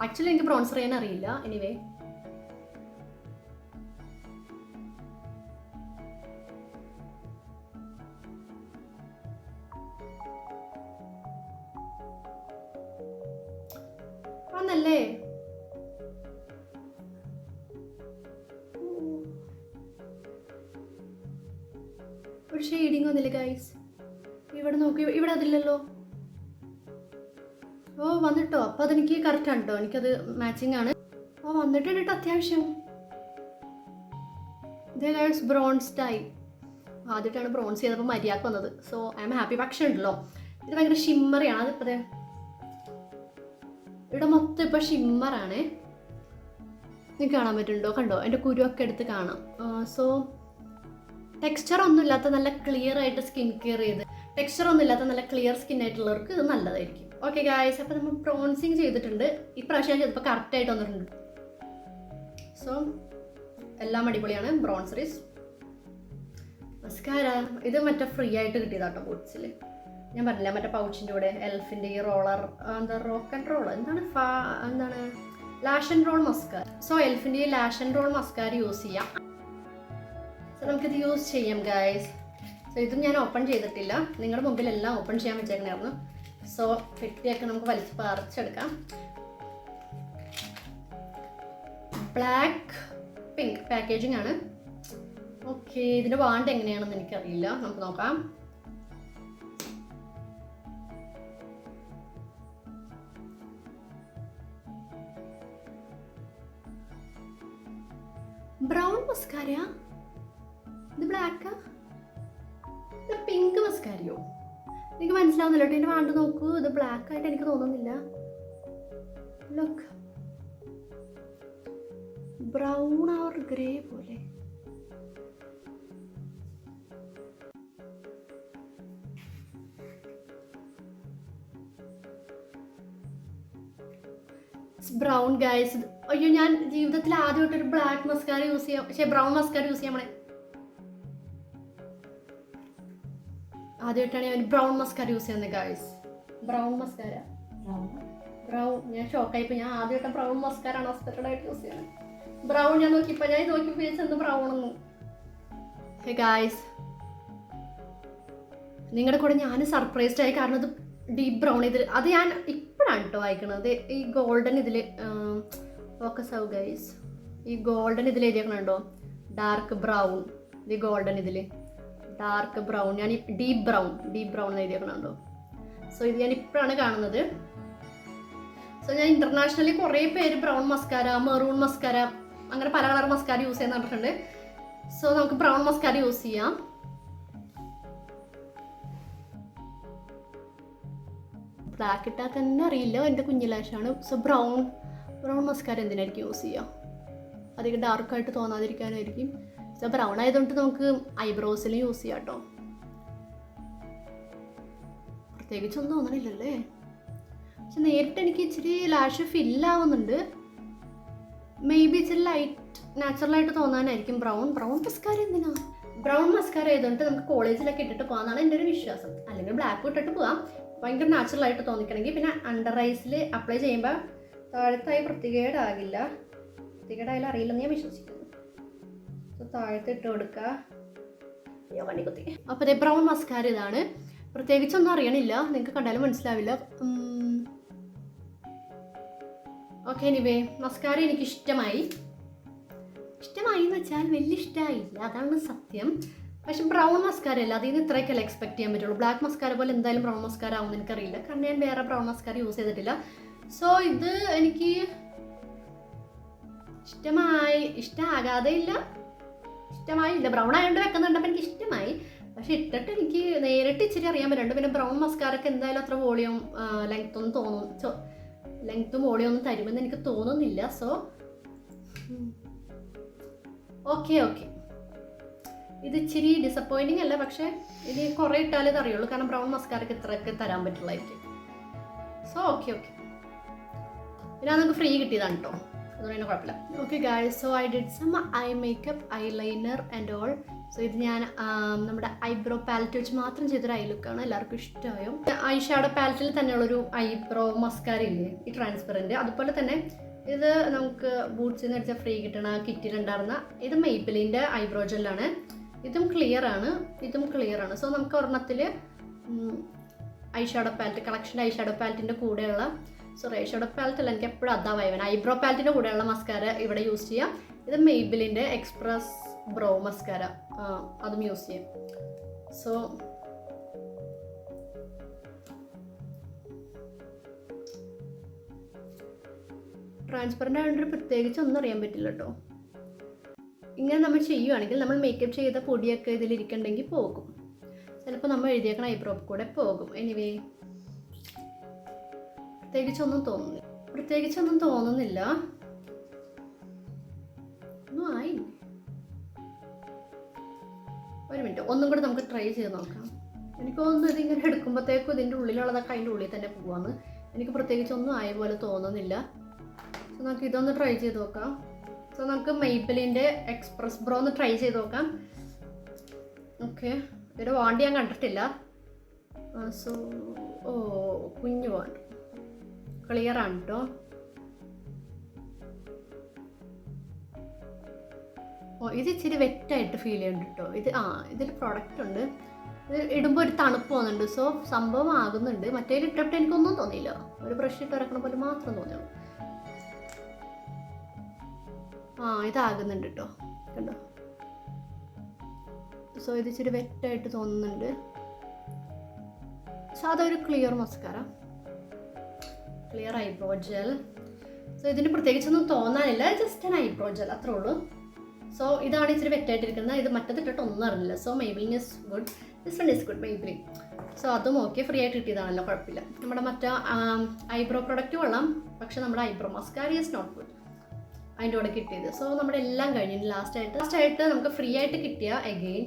ആക്ച്വലി എനിക്ക് ബ്രോൺസർ ചെയ്യാൻ അറിയില്ല. എനിവേ ഒരു ഷെയ്ഡിങ് ഒന്നില്ല ഗൈസ് ഇവിടെ നോക്കി ഇവിടെ അതില്ലല്ലോ. ഓ വന്നിട്ടോ? അപ്പോൾ അതെനിക്ക് കറക്റ്റ് ആണ് കേട്ടോ എനിക്കത് മാച്ചിങ് ആണ്. ഓ വന്നിട്ടുണ്ട് കേട്ടോ അത്യാവശ്യം. ഇതേ ഗൈസ് ബ്രോൺസ് ടൈ ആദ്യമായിട്ടാണ് ബ്രോൺസ് ചെയ്തപ്പോൾ മര്യാദ വന്നത്. സോ ഐ എം ഹാപ്പി പക്ഷേ ഉണ്ടല്ലോ. ഇത് ഭയങ്കര ഷിമ്മറിയാണ് അതിപ്പോൾ ദേ ഇവിടെ മൊത്തം ഇപ്പോൾ ഷിമ്മറാണ് നിങ്ങൾക്ക് കാണാൻ പറ്റുന്നുണ്ടോ? കണ്ടോ? എന്റെ കുരുവൊക്കെ എടുത്ത് കാണാം. സോ ടെക്സ്ചർ ഒന്നും ഇല്ലാത്ത നല്ല ക്ലിയർ ആയിട്ട് സ്കിൻ കെയർ ചെയ്ത്. ടെക്സ്ചർ ഒന്നും ഇല്ലാത്ത നല്ല ക്ലിയർ സ്കിൻ ആയിട്ടുള്ളവർക്ക് ഇത് നല്ലതായിരിക്കും. ഓക്കെ ഗായ്സ് അപ്പോൾ നമ്മൾ പ്രോൺസിങ് ചെയ്തിട്ടുണ്ട്. ഈ പ്രാവശ്യം ചെയ്തപ്പോൾ കറക്റ്റ് ആയിട്ട് വന്നിട്ടുണ്ട്. സോ എല്ലാം അടിപൊളിയാണ്. ബ്രോൺസറീസ് മസ്കാര ഇത് മറ്റേ ഫ്രീ ആയിട്ട് കിട്ടിയതാട്ടോ ബോട്ട്സിൽ ഞാൻ പറഞ്ഞില്ല മറ്റേ പൗച്ചിന്റെ കൂടെ എൽഫിന്റെ ഈ റോളർ എന്താ റോക്ക് ആൻഡ് റോൾ എന്താണ് ഫാ എന്താണ്? Lash and roll mascara so എൽഫിന്റെ ഈ lash and roll mascara use ചെയ്യാം. സോ നമുക്കിത് യൂസ് ചെയ്യാം ഗായ്സ് സോ ഇതും ഞാൻ ഓപ്പൺ ചെയ്തിട്ടില്ല. നിങ്ങളുടെ മുമ്പിൽ എല്ലാം ഓപ്പൺ ചെയ്യാൻ വെച്ചേക്കണായിരുന്നു. സോ പെട്ടിയൊക്കെ നമുക്ക് വലിച്ച് പറിച്ചെടുക്കാം. ബ്ലാക്ക് പിങ്ക് പാക്കേജിംഗ് ആണ്. ഓക്കെ ഇതിന്റെ വാണ്ട് എങ്ങനെയാണെന്ന് എനിക്കറിയില്ല. നമുക്ക് നോക്കാം. ബ്രൗൺ മസ്കാരയാ ഇത് ബ്ലാക്കാ പിങ്ക് മസ്കാരിയോ എനിക്ക് മനസ്സിലാവുന്നില്ല കേട്ടോ. എന്റെ വാണ്ട് നോക്കൂ. ഇത് ബ്ലാക്ക് ആയിട്ട് എനിക്ക് തോന്നുന്നില്ല. ലുക്ക് ബ്രൗൺ ഓർ ഗ്രേ പോലെ. ബ്രൗൺ ഗൈസ് അയ്യോ ഞാൻ ജീവിതത്തിൽ ആദ്യമായിട്ട് ഒരു ബ്ലാക്ക് മസ്കാര യൂസ് ചെയ്യാം. പക്ഷേ ബ്രൗൺ മസ്കാര യൂസ് ചെയ്യാൻ ആദ്യമായിട്ടാണ് ഞാൻ ബ്രൗൺ മസ്കാര യൂസ് ചെയ്യുന്നത് ഗായ്സ് ബ്രൗൺ മസ്കാര ബ്രൗൺ. ഞാൻ ഷോക്കായിപ്പോൾ ഞാൻ ആദ്യമായിട്ട് ബ്രൗൺ മസ്കാരാണ് ഹോസ്പിറ്റൽ ആയിട്ട് യൂസ് ചെയ്യുന്നത്. ബ്രൗൺ ഞാൻ നോക്കിയപ്പോൾ ഞാൻ ഇത് നോക്കിയപ്പോൾ വിചാരിച്ചത് ബ്രൗൺ എന്ന് ഹേ ഗായ്സ് നിങ്ങളുടെ കൂടെ ഞാൻ സർപ്രൈസ്ഡ് ആയി. കാരണം അത് ഡീപ് ബ്രൗൺ ഇതിൽ അത് ഞാൻ ഇപ്പോഴാണ് കേട്ടോ വായിക്കണത്. ഈ ഗോൾഡൻ ഇതിൽ ഫോക്കസ് ആവും ഗൈസ് ഈ ഗോൾഡൻ ഇതിൽ എഴുതിയേക്കണുണ്ടോ? ഡാർക്ക് ബ്രൗൺ ഈ ഗോൾഡൻ ഇതിൽ ഡാർക്ക് ബ്രൗൺ ഞാൻ ഡീപ്പ് ബ്രൗൺ ഡീപ്പ് ബ്രൗൺ എഴുതിയേക്കണുണ്ടോ? സോ ഇത് ഞാൻ ഇപ്പോഴാണ് കാണുന്നത്. സോ ഞാൻ ഇന്റർനാഷണലി കുറേ പേര് ബ്രൗൺ മസ്കാര മെറൂൺ മസ്കാര അങ്ങനെ പല കളർ മസ്കാര യൂസ് ചെയ്യുന്ന പറഞ്ഞിട്ടുണ്ട് സോ നമുക്ക് ബ്രൗൺ മസ്കാര യൂസ് ചെയ്യാം. ബ്ലാക്ക് ഇട്ടാൽ തന്നെ അറിയില്ല എന്റെ കുഞ്ഞിലാശാണ് സോ ബ്രൗൺ ബ്രൗൺ മസ്കാര എന്തിനായിരിക്കും യൂസ് ചെയ്യുക അധികം ഡാർക്കായിട്ട് തോന്നാതിരിക്കാനായിരിക്കും. സോ ബ്രൗൺ ആയതുകൊണ്ട് നമുക്ക് ഐബ്രോസിൽ യൂസ് ചെയ്യാം കേട്ടോ പ്രത്യേകിച്ചൊന്നും തോന്നണില്ലല്ലേ? പക്ഷെ നേരിട്ട് എനിക്ക് ഇച്ചിരി ലാഷ് ഫില്ലാവുന്നുണ്ട് മേ ബി ഇച്ചിരി ലൈറ്റ് നാച്ചുറലായിട്ട് തോന്നാനായിരിക്കും ബ്രൗൺ ബ്രൗൺ മസ്കാര എന്തിനാ? ബ്രൗൺ മസ്കാര ആയതുകൊണ്ട് നമുക്ക് കോളേജിലൊക്കെ ഇട്ടിട്ട് പോകാമെന്നാണ് എന്റെ ഒരു വിശ്വാസം. അല്ലെങ്കിൽ ബ്ലാക്ക് ഇട്ടിട്ട് പോകാം. ഭയങ്കര നാച്ചുറൽ ആയിട്ട് തോന്നിക്കണമെങ്കിൽ പിന്നെ അണ്ടർ ഐസിൽ അപ്ലൈ ചെയ്യുമ്പോൾ താഴത്തായി വൃത്തികേടാകില്ല. വൃത്തികേടായാലും അറിയില്ലെന്ന് ഞാൻ വിശ്വസിക്കുന്നു. താഴത്ത് ഇട്ട് കൊടുക്കുക അയ്യോ വണ്ടി കുത്തി. അപ്പോൾ അതേ ബ്രൗൺ മസ്കാര ഇതാണ്. പ്രത്യേകിച്ച് ഒന്നും അറിയണില്ല. നിങ്ങൾക്ക് കണ്ടാലും മനസ്സിലാവില്ല. ഓക്കെ എനിവേ മസ്കാര എനിക്ക് ഇഷ്ടമായി. ഇഷ്ടമായി എന്ന് വെച്ചാൽ വലിയ ഇഷ്ടമായില്ല അതാണ് സത്യം. പക്ഷെ ബ്രൗൺ മസ്കാര അല്ല. അതിൽ നിന്ന് ഇത്രയൊക്കെ അല്ല എക്സ്പെക്ട് ചെയ്യാൻ പറ്റുള്ളൂ. ബ്ലാക്ക് മസ്കാര പോലെ എന്തായാലും ബ്രൗൺ മസ്കാര ആവുമെന്ന് എനിക്കറിയില്ല. കാരണം ഞാൻ വേറെ ബ്രൗൺ മസ്കാര യൂസ് ചെയ്തിട്ടില്ല. സോ ഇത് എനിക്ക് ഇഷ്ടമായി ഇഷ്ടമാകാതെ ഇല്ല. ഇഷ്ടമായി. ഇല്ല ബ്രൗൺ ആയതുകൊണ്ട് വെക്കുന്നുണ്ടപ്പോൾ എനിക്ക് ഇഷ്ടമായി. പക്ഷെ ഇട്ടിട്ട് എനിക്ക് നേരിട്ട് ഇച്ചിരി അറിയാൻ പറ്റുന്നുണ്ട്. പിന്നെ ബ്രൗൺ മസ്കാരൊക്കെ എന്തായാലും അത്ര വോളിയം ലെങ്ത് ഒന്നും തോന്നും. ലെങ്ത്തും വോളിയം ഒന്നും തരുമെന്ന് എനിക്ക് തോന്നുന്നില്ല. സോ ഓക്കെ ഓക്കെ ഇത് ഇച്ചിരി ഡിസപ്പോയിന്റിങ് അല്ല പക്ഷേ ഇത് കുറേ ഇട്ടാലേ അറിയുള്ളൂ കാരണം ബ്രൗൺ മസ്കാരൊക്കെ ഇത്രയൊക്കെ തരാൻ പറ്റുള്ളായിരിക്കും സോ ഓക്കെ ഓക്കെ പിന്നെ നമുക്ക് ഫ്രീ കിട്ടിയതാണ് കേട്ടോ അതുകൊണ്ട് കുഴപ്പമില്ല. Okay so I did some eye makeup eyeliner and all so ഇത് ഞാൻ നമ്മുടെ ഐബ്രോ പാലറ്റ് വെച്ച് മാത്രം ചെയ്തൊരു ഐ ലുക്കാണ് എല്ലാവർക്കും ഇഷ്ടമായോ. ഐ ഷാഡോ പാലറ്റിൽ തന്നെയുള്ളൊരു ഐബ്രോ മസ്കാര ഇല്ലേ? ഈ ട്രാൻസ്പെറന്റ് അതുപോലെ തന്നെ ഇത് നമുക്ക് ബൂട്ട്സിൽ നിന്ന് അടിച്ച ഫ്രീ കിട്ടണ കിറ്റിലുണ്ടായിരുന്ന ഇത് മെയ്പ്പിലിന്റെ ഐബ്രോ ജെല്ലാണ് ഇതും ക്ലിയർ ആണ്. ഇതും ക്ലിയർ ആണ്. സോ നമുക്ക് ഒരെണ്ണത്തിൽ eye shadow palette collection eye shadow പാലറ്റിന്റെ കൂടെയുള്ള സോ റേഷോയുടെ പാലറ്റ് അല്ല എനിക്ക് എപ്പോഴും അതാ ഐബ്രോ പാലറ്റിന്റെ കൂടെയുള്ള മസ്കാര ഇവിടെ യൂസ് ചെയ്യാം. ഇത് മെയ്ബിലിന്റെ എക്സ്പ്രസ് ബ്രോ മസ്കാര അതും യൂസ് ചെയ്യാം. സോ ട്രാൻസ്പെറന്റ് ആയതുകൊണ്ട് പ്രത്യേകിച്ച് ഒന്നും അറിയാൻ പറ്റില്ല കേട്ടോ ഇങ്ങനെ നമ്മൾ ചെയ്യുവാണെങ്കിൽ നമ്മൾ മേക്കപ്പ് ചെയ്ത പൊടിയൊക്കെ ഇതിലിരിക്കണ്ടെങ്കിൽ പോകും. ചിലപ്പോൾ നമ്മൾ എഴുതിയേക്കണ ഐബ്രോ കൂടെ പോകും. എനിവേ പ്രത്യേകിച്ചൊന്നും തോന്നുന്നില്ല. പ്രത്യേകിച്ചൊന്നും തോന്നുന്നില്ല. ഒന്നും ആയി ഒരു മിനിറ്റ്. ഒന്നും കൂടെ നമുക്ക് ട്രൈ ചെയ്ത് നോക്കാം. എനിക്ക് തോന്നുന്നു ഇതിങ്ങനെ എടുക്കുമ്പോഴത്തേക്കും ഇതിന്റെ ഉള്ളിലുള്ളതൊക്കെ അതിന്റെ ഉള്ളിൽ തന്നെ പോവാന്ന്. എനിക്ക് പ്രത്യേകിച്ച് ഒന്നും ആയ പോലെ തോന്നുന്നില്ല. സോ നമുക്ക് ഇതൊന്ന് ട്രൈ ചെയ്ത് നോക്കാം. സോ നമുക്ക് മെയ്ബലിന്റെ എക്സ്പ്രസ് ബ്രോ ഒന്ന് ട്രൈ ചെയ്ത് നോക്കാം. ഓക്കെ ഇതിന്റെ വാണ്ടി ഞാൻ കണ്ടിട്ടില്ല. സോ ഓ കുഞ്ഞു വാണ്ട്. ക്ലിയർ ആണ് കേട്ടോ ഓ ഇത് ഇച്ചിരി വെറ്റായിട്ട് ഫീൽ ചെയ്യുന്നുണ്ട് കേട്ടോ ഇത് ആ ഇതിൽ പ്രോഡക്റ്റ് ഉണ്ട്. ഇത് ഇടുമ്പോൾ ഒരു തണുപ്പ് പോകുന്നുണ്ട് സോ സംഭവം ആകുന്നുണ്ട്. മറ്റേ ഇട്ടിട്ട് എനിക്കൊന്നും തോന്നിയില്ല. ഒരു ബ്രഷ് ഇട്ട് ഇറക്കണ പോലെ മാത്രം തോന്നിയുള്ളൂ. ആ ഇതാകുന്നുണ്ട് കേട്ടോ കണ്ടോ? സോ ഇത് ഇച്ചിരി വെറ്റായിട്ട് തോന്നുന്നുണ്ട്. സോ അതൊരു clear mascara clear eyebrow gel so ഇതിന് പ്രത്യേകിച്ചൊന്നും തോന്നാനില്ല ജസ്റ്റ് ആൻ ഐബ്രോ ജെൽ അത്രേ ഉള്ളൂ. സോ ഇതാണ് ഇച്ചിരി വെറ്റായിട്ടിരിക്കുന്നത് ഇത് മറ്റത് ഇട്ടിട്ട് ഒന്നും അറിഞ്ഞില്ല. So Maybelline is good this one is good Maybelline so അതും ഓക്കെ ഫ്രീ ആയിട്ട് കിട്ടിയതാണല്ലോ കുഴപ്പമില്ല. നമ്മുടെ മറ്റേ ഐബ്രോ പ്രൊഡക്റ്റ് കൊള്ളാം. പക്ഷെ നമ്മുടെ eyebrow mascara is not good അതിന്റെ കൂടെ കിട്ടിയത്. സോ നമ്മുടെ എല്ലാം കഴിഞ്ഞു ലാസ്റ്റ് ആയിട്ട് ലാസ്റ്റ് ആയിട്ട് നമുക്ക് ഫ്രീ ആയിട്ട് കിട്ടിയ അഗെയിൻ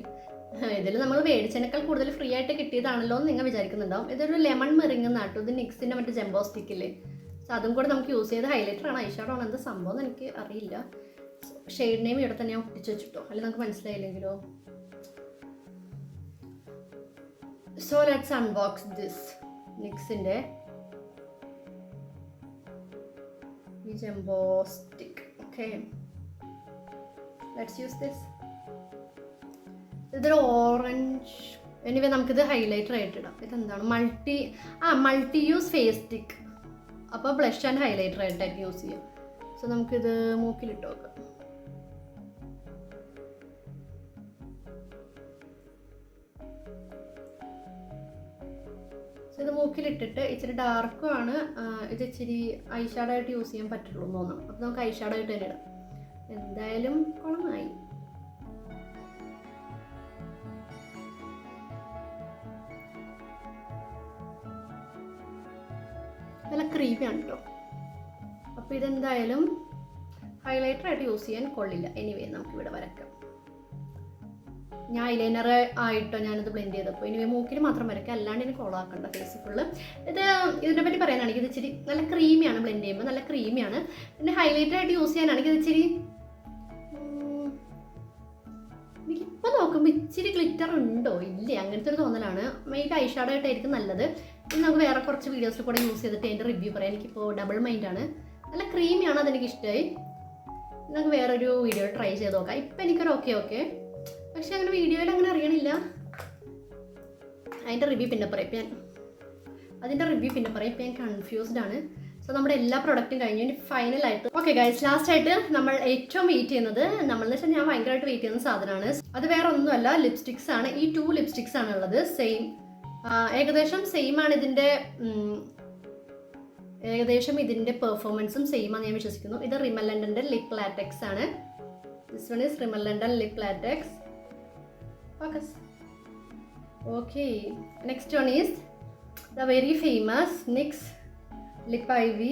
ഇതിൽ നമ്മൾ മേടിച്ചതിനേക്കാൾ കൂടുതൽ ഫ്രീ ആയിട്ട് കിട്ടിയതാണല്ലോ എന്ന് നിങ്ങൾ വിചാരിക്കുന്നുണ്ടാവും. ഇതൊരു ലെമൺ മെറിങ് നാട്ടു ഇത് നിക്സിന്റെ മറ്റേ ജംബോ സ്റ്റിക്കില്ലേ സോ അതും കൂടെ നമുക്ക് യൂസ് ചെയ്ത് ഹൈലൈറ്റർ ആണ്. ഐഷാഡോ ആണ് എന്ത് സംഭവം എന്ന് എനിക്ക് അറിയില്ല. ഷെയ്ഡ് നെയിം ഇവിടെ തന്നെ ഒട്ടിച്ച് വെച്ചിട്ടോ. അല്ലെങ്കിൽ നമുക്ക് മനസ്സിലായില്ലെങ്കിലോ? സോ ലെറ്റ്സ് അൺബോക്സ് ദിസ് നിക്സിന്റെ ഈ jumbo stick okay let's use this ഇതൊരു ഓറഞ്ച് എനിവേ നമുക്കിത് ഹൈലൈറ്റർ ആയിട്ട് ഇടാം. ഇതെന്താണ്? Multi ah multi use face stick അപ്പോൾ ബ്ലഷ് ആൻഡ് ഹൈലൈറ്റർ ആയിട്ടായിരിക്കും യൂസ് ചെയ്യാം. സോ നമുക്കിത് മൂക്കിലിട്ട് നോക്കാം. ഇത് മൂക്കിലിട്ടിട്ട് ഇച്ചിരി ഡാർക്കും ആണ്. ഇത് ഇച്ചിരി ഐഷാഡായിട്ട് യൂസ് ചെയ്യാൻ പറ്റുള്ളൂ എന്ന് തോന്നുന്നു. അപ്പോൾ നമുക്ക് ഐഷാഡായിട്ട് തന്നെ ഇടാം. എന്തായാലും കുളമായി നല്ല ക്രീമിയാണ് കേട്ടോ അപ്പോൾ ഇതെന്തായാലും ഹൈലൈറ്റർ ആയിട്ട് യൂസ് ചെയ്യാൻ കൊള്ളില്ല. എനിവേ നമുക്കിവിടെ വരക്കാം. ഞാൻ ഐലൈനർ ആയിട്ടോ ഞാനിത് ബ്ലെൻഡ് ചെയ്തപ്പോൾ ഇനി മൂക്കിൽ മാത്രം വരയ്ക്കുക അല്ലാണ്ട് ഇനി കൊളാക്കണ്ട ഫേസ് ഫുള്ള് ഇത് ഇതിനെ പറ്റി പറയാനാണെങ്കിൽ ഇത് ഇച്ചിരി നല്ല ക്രീമിയാണ് ബ്ലെൻഡ് ചെയ്യുമ്പോൾ നല്ല ക്രീമിയാണ് പിന്നെ ഹൈലൈറ്റർ ആയിട്ട് യൂസ് ചെയ്യാനാണെങ്കിൽ ഇത് ഇച്ചിരി എനിക്കിപ്പോൾ നോക്കുമ്പോൾ ഇച്ചിരി ഗ്ലിറ്റർ ഉണ്ടോ? ഇല്ല അങ്ങനത്തെ ഒരു തോന്നലാണ്. മെയ്ബി ഐഷാഡോ ആയിട്ടായിരിക്കും നല്ലത്. ഇനി നമുക്ക് വേറെ കുറച്ച് വീഡിയോസിൽ കൂടെ യൂസ് ചെയ്തിട്ട് അതിന്റെ റിവ്യൂ പറയാം. എനിക്കിപ്പോൾ ഡബിൾ മൈൻഡാണ് നല്ല ക്രീമിയാണ് അതെനിക്ക് ഇഷ്ടമായി നമുക്ക് വേറൊരു വീഡിയോ ട്രൈ ചെയ്ത് നോക്കാം. ഇപ്പം എനിക്കൊരു ഓക്കെ ഓക്കെ പക്ഷെ അങ്ങനെ വീഡിയോയിൽ അങ്ങനെ അറിയണില്ല. അതിന്റെ റിവ്യൂ പിന്നെ പറയാം. ഇപ്പം ഞാൻ അതിന്റെ റിവ്യൂ പിന്നെ പറയാം. ഇപ്പം ഞാൻ കൺഫ്യൂസ്ഡ് ആണ്. സോ നമ്മുടെ എല്ലാ പ്രൊഡക്റ്റും കഴിഞ്ഞു. ഇനി ഫൈനലായിട്ട് ഓക്കെ ഗൈസ് ലാസ്റ്റ് ആയിട്ട് നമ്മൾ ഏറ്റവും വെയിറ്റ് ചെയ്യുന്നത് നമ്മൾ എന്ന് വെച്ചാൽ ഞാൻ ഭയങ്കരമായിട്ട് വെയിറ്റ് ചെയ്യുന്ന സാധനമാണ്. അത് വേറെ ഒന്നുമല്ല ലിപ്സ്റ്റിക്സ് ആണ്. ഈ ടു ലിപ്സ്റ്റിക്സ് ആണുള്ളത് സെയിം ഏകദേശം സെയിം ആണ് ഇതിന്റെ ഏകദേശം ഇതിന്റെ പെർഫോമൻസും സെയിം ആണ് ഞാൻ വിശ്വസിക്കുന്നു. ഇത് റിമലൻഡന്റെ ലിപ് ലാറ്റക്സ് ആണ്. This one is Rimmel London lip latex okay next one is the very famous NYX lip I V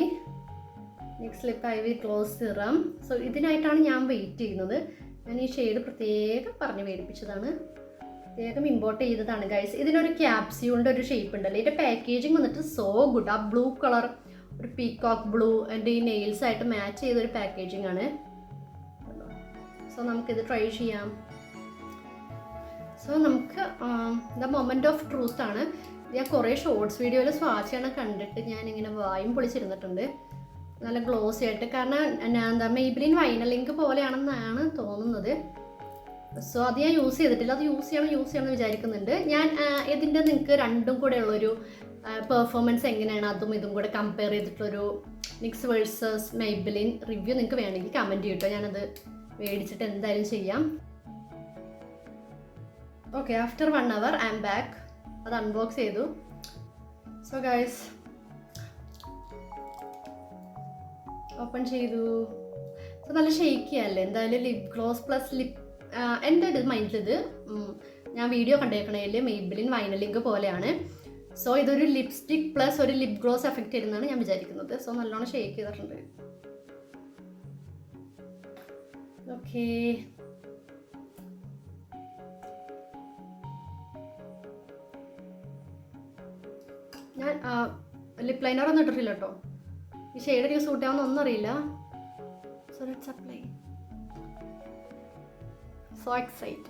NYX lip I V gloss serum so ഇതിനായിട്ടാണ് ഞാൻ വെയിറ്റ് ചെയ്യുന്നത്. ഞാൻ ഈ ഷെയ്ഡ് പ്രത്യേകം പറഞ്ഞു മേടിപ്പിച്ചതാണ് പ്രത്യേകം ഇമ്പോർട്ട് ചെയ്തതാണ് ഗൈസ് ഇതിനൊരു ക്യാപ്സ്യൂളിന്റെ ഒരു ഷേപ്പ് ഉണ്ടല്ലോ. ഇതിന്റെ പാക്കേജിങ് വന്നിട്ട് so good ah blue colour ഒരു പീകോക്ക് ബ്ലൂ എന്റെ ഈ നെയിൽസ് ആയിട്ട് മാച്ച് ചെയ്തൊരു പാക്കേജിങ് ആണ്. സോ നമുക്കിത് ട്രൈ ചെയ്യാം. സോ നമുക്ക് ദ മൊമെന്റ് ഓഫ് ട്രൂത്ത് ആണ്. ഞാൻ കുറേ ഷോർട്സ് വീഡിയോയിൽ സ്വാച്ചാണ് കണ്ടിട്ട് ഞാൻ ഇങ്ങനെ വായും പൊളിച്ചിരുന്നിട്ടുണ്ട്. നല്ല ഗ്ലോസി ആയിട്ട്. കാരണം എന്താ മെയ്ബിലിൻ വൈനലിങ്ക് പോലെയാണെന്നാണ് തോന്നുന്നത്. സോ അത് ഞാൻ യൂസ് ചെയ്തിട്ടില്ല. അത് യൂസ് ചെയ്യണം യൂസ് ചെയ്യണം വിചാരിക്കുന്നുണ്ട്. ഞാൻ ഇതിന്റെ നിങ്ങൾക്ക് രണ്ടും കൂടെ ഉള്ളൊരു പെർഫോമൻസ് എങ്ങനെയാണ്? അതും ഇതും കൂടെ കമ്പയർ ചെയ്തിട്ടുള്ളൊരു നിക്സ് വേഴ്സസ് മെയ്ബിലിൻ റിവ്യൂ നിങ്ങൾക്ക് വേണമെങ്കിൽ കമന്റ് ചെയ്യട്ടോ ഞാനത് മേടിച്ചിട്ട് എന്തായാലും ചെയ്യാം. Okay after one hour I'm back അത് അൺബോക്സ് ചെയ്തു. സോ ഗൈസ് ഓപ്പൺ ചെയ്തു. നല്ല ഷെയ്ക്കി അല്ലേ? എന്തായാലും ലിപ് ഗ്ലോസ് പ്ലസ് ലിപ് എന്റെ ഇത് ഞാൻ വീഡിയോ കണ്ടേക്കണതിൽ മെയ്ബിലിൻ വൈനലിങ്ക് പോലെയാണ്. സോ ഇതൊരു ലിപ്സ്റ്റിക് പ്ലസ് ഒരു ലിപ് ഗ്ലോസ് എഫക്റ്റ് തരുന്നതാണ് ഞാൻ വിചാരിക്കുന്നത്. സോ നല്ലോണം ഷേക്ക് ചെയ്തിട്ടുണ്ട്. ഓക്കേ ഞാൻ ലിപ് ലൈനർ ഒന്നും ഇട്ടിട്ടില്ല കേട്ടോ ഈ ഷെയ്ഡ് എനിക്ക് സൂട്ട് ആവുന്ന ഒന്നും അറിയില്ല. So let's apply so excite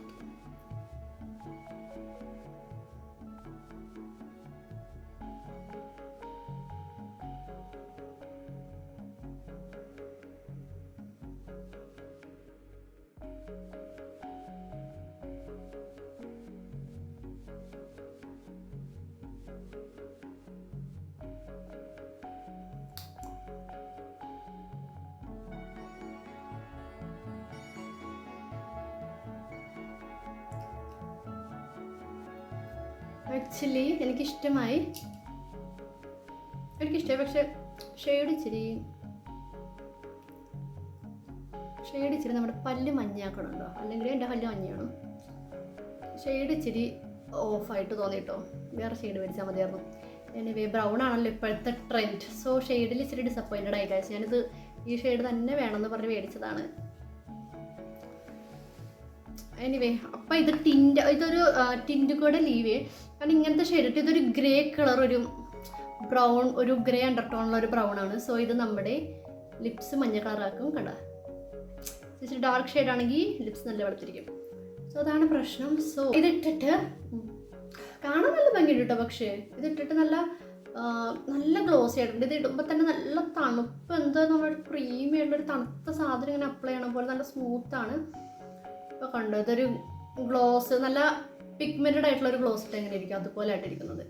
actually എനിക്കിഷ്ടമായി. എനിക്കിഷ്ടമായി പക്ഷെ ഷെയ്ഡ് ഇച്ചിരി ഷെയ്ഡ് ഇച്ചിരി നമ്മുടെ പല്ല് മഞ്ഞാക്കണുണ്ടോ അല്ലെങ്കിൽ എന്റെ പല്ല് മഞ്ഞയാണ്? ഷെയ്ഡ് ഇച്ചിരി ഓഫായിട്ട് തോന്നിട്ടോ വേറെ ഷെയ്ഡ് മേടിച്ചാൽ മതിയായിരുന്നു. എനിവേ ബ്രൗൺ ആണല്ലോ ഇപ്പോഴത്തെ ട്രെൻഡ് സോ ഷെയ്ഡിൽ ഇച്ചിരി ഡിസപ്പോയിന്റഡ് ആയി കഴിച്ചു ഞാനിത് ഈ ഷെയ്ഡ് തന്നെ വേണമെന്ന് പറഞ്ഞ് മേടിച്ചതാണ്. എനിവേ അപ്പം ഇത് ടിൻഡ് ഇതൊരു ടിന്റ് കൂടെ ലീവ്. കാരണം ഇങ്ങനത്തെ ഷെയ്ഡ് ഇട്ട് ഇതൊരു ഗ്രേ കളർ ഒരു ബ്രൗൺ ഒരു ഗ്രേ അണ്ടർടോണുള്ള ഒരു ബ്രൗൺ ആണ്. സോ ഇത് നമ്മുടെ ലിപ്സ് മഞ്ഞ കളറാക്കും കണ്ട? ഇച്ചിരി ഡാർക്ക് ഷെയ്ഡ് ആണെങ്കിൽ ലിപ്സ് നല്ല വെളുത്തിരിക്കും. സോ അതാണ് പ്രശ്നം. സോ ഇതിട്ടിട്ട് കാണാൻ നല്ല ഭംഗിയുണ്ട് കേട്ടോ പക്ഷേ. ഇതിട്ടിട്ട് നല്ല നല്ല ഗ്ലോസി ആയിട്ടുണ്ട്. ഇത് ഇടുമ്പോൾ തന്നെ നല്ല തണുപ്പ്. എന്താ നമ്മുടെ ക്രീമി ആയിട്ടുള്ള ഒരു തണുത്ത സാധനം ഇങ്ങനെ അപ്ലൈ ചെയ്യണ പോലെ നല്ല സ്മൂത്താണ് ഇപ്പോൾ കണ്ടോ ഇതൊരു ഗ്ലോസ് നല്ല പിഗ്മെന്റഡ് ആയിട്ടുള്ള ഒരു ഗ്ലോസ് ഇട്ട് എങ്ങനെ ഇരിക്കും അതുപോലെ ആയിട്ടിരിക്കുന്നത്